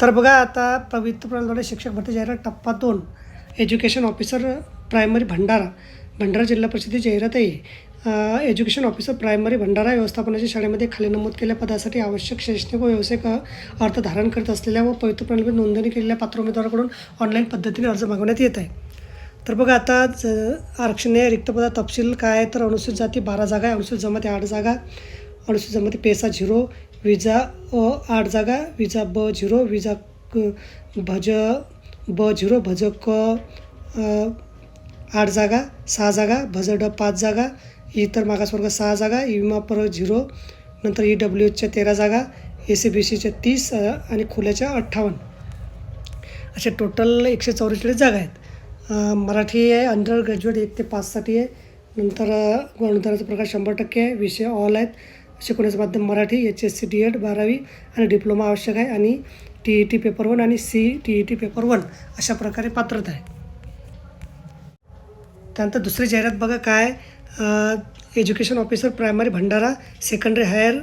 तर बघा आता पवित्र प्रणालीद्वारे शिक्षक भरती जाहिरात टप्पा दोन. Education officer primary Bhandara. Bhandara जिल्हा परिषदेची जाहिरात आहे. एज्युकेशन ऑफिसर प्रायमरी भंडारा व्यवस्थापनाच्या शाळेमध्ये खाली नमूद केलेल्या पदासाठी आवश्यक शैक्षणिक व व्यावसायिक अर्थ धारण करत असलेल्या व पवित्र प्रणालीमध्ये नोंदणी केलेल्या पात्र उमेदवाराकडून ऑनलाईन पद्धतीने अर्ज मागवण्यात येत आहे. तर बघा आता ज आरक्षणीय रिक्त पदा तपशील काय आहे? तर अनुसूचित जाती बारा जागा आहे अनुसूचित जमाती आठ जागा. अनुसूचित पेसा झिरो विजा अ आठ जागा विजा ब झिरो विजा क भज ब झिरो भज क आठ जागा सहा जागा भज ड पाच जागा इतर मागासवर्ग सहा जागा विमा पर झिरो नंतर ई डब्ल्यू एचच्या तेरा जागा ए सी बी सीच्या तीस आणि खुल्याच्या अठ्ठावन्न. असे टोटल एकशे चौवेचाळीस जागा आहेत. मराठी आहे अंडर ग्रॅज्युएट एक ते पाचसाठी आहे. नंतर अ, अनुदानाचा प्रकार शंभर टक्के आहे. विषय ऑल आहेत. शिकवण्याचं माध्यम Marathi H S C D Ed बारावी आणि डिप्लोमा आवश्यक आहे आणि T E T paper one आणि C T E T paper one अशा प्रकारे पात्रता आहे. त्यानंतर दुसरी जाहिरात बघा काय education officer primary Bhandara secondary higher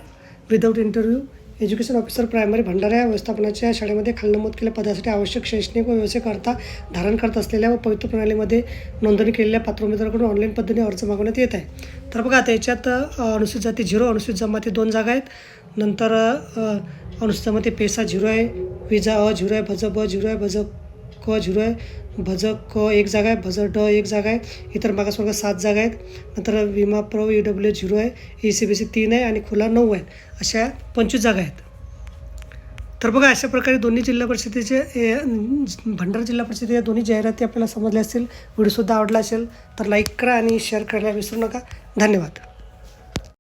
without interview education officer primary Bhandara या व्यवस्थापनाच्या शाळेमध्ये खाली नमूद केलेल्या पदासाठी आवश्यक शैक्षणिक व व्यावसायिक धारण करत असलेल्या व पवित्र प्रणालीमध्ये नोंदणी केलेल्या पात्र उमेदवाराकडून ऑनलाईन पद्धतीने अर्ज मागवण्यात येत आहे. तर बघा आता याच्यात अनुसूचित जाती झिरो अनुसूचित जमाती दोन जागा आहेत. नंतर अनुसूचित जमाती पेसा झिरो आहे विजा अ झिरो आहे भज ब झिरो आहे भज क झिरो आहे भज क एक जागा आहे भज ड एक जागा आहे इतर मागासवर्ग सात जागा आहेत नंतर विमा प्रो ई डब्ल्यू झिरो आहे ई सी बी सी तीन आहे आणि खुला नऊ आहेत अशा पंचवीस जागा आहेत तर बघा अशा प्रकारे दोन्ही जिल्हा परिषदेचे ए, भंडारा जिल्हा परिषद या दोन्ही जाहिराती आपल्याला समजल्या असतील व्हिडिओसुद्धा आवडला असेल तर लाईक करा आणि शेअर करायला विसरू नका धन्यवाद